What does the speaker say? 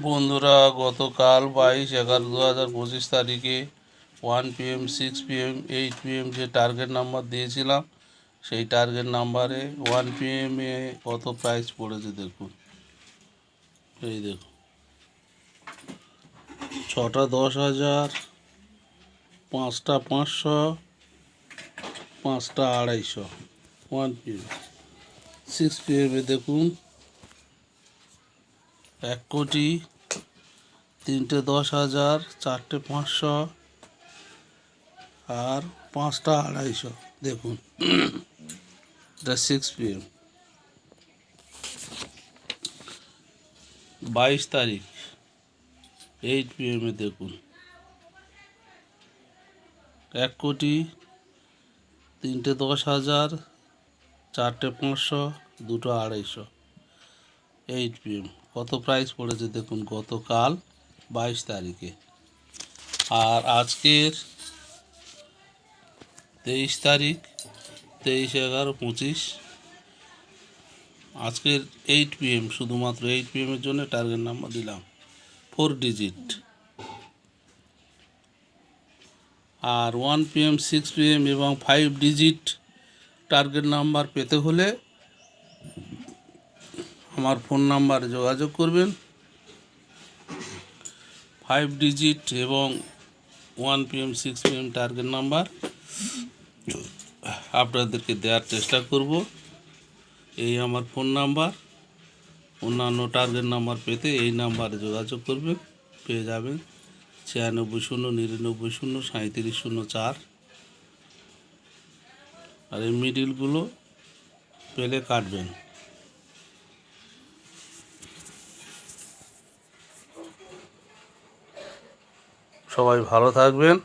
বন্ধুরা, গতকাল বাইশ এগারো দু হাজার পঁচিশ তারিখে one PM six P PM eight PM যে টার্গেট নাম্বার দিয়েছিলাম, সেই টার্গেট নাম্বারে ওয়ান পি পিএমে কত প্রাইস পড়েছে দেখুন। এই দেখুন। ছটা দশ হাজার, পাঁচটা পাঁচশো, পাঁচটা আড়াইশো ওয়ান পিএম সিক্স পি পিএমে দেখুন এক কোটি, তিনটে দশ হাজার, চারটে পাঁচশো আর পাঁচটা আড়াইশো। দেখুন, এটা সিক্স পিএম বাইশ তারিখ এইট পিএমে দেখুন। এক কোটি, তিনটে দশ হাজার, চারটে পাঁচশো, দুটো আড়াইশো। এইট পিএম কত প্রাইস পড়েছে দেখুন, গতকাল বাইশ তারিখে। আর আজকের তেইশ তারিখ, তেইশ এগারো পঁচিশ। আজকের এইট পিএম শুধুমাত্র এইট পিএমের জন্য টার্গেট নাম্বার দিলাম ফোর ডিজিট আর ওয়ান পিএম সিক্স পিএম এবং ফাইভ ডিজিট টার্গেট নাম্বার পেতে হলে আমার ফোন নাম্বারে যোগাযোগ করবেন। ফাইভ ডিজিট এবং one PM six PM target number আপনাদেরকে দেওয়ার চেষ্টা করব। এই আমার ফোন নাম্বার অন্যান্য টার্গেট নাম্বার পেতে এই নাম্বারে যোগাযোগ করবেন। পেয়ে যাবেন ছিয়ানব্বই শূন্য, নিরানব্বই শূন্য সাঁত্রিশ শূন্য চার। আর এই মিডিলগুলো পেলে কাটবেন। সবাই ভালো থাকবেন।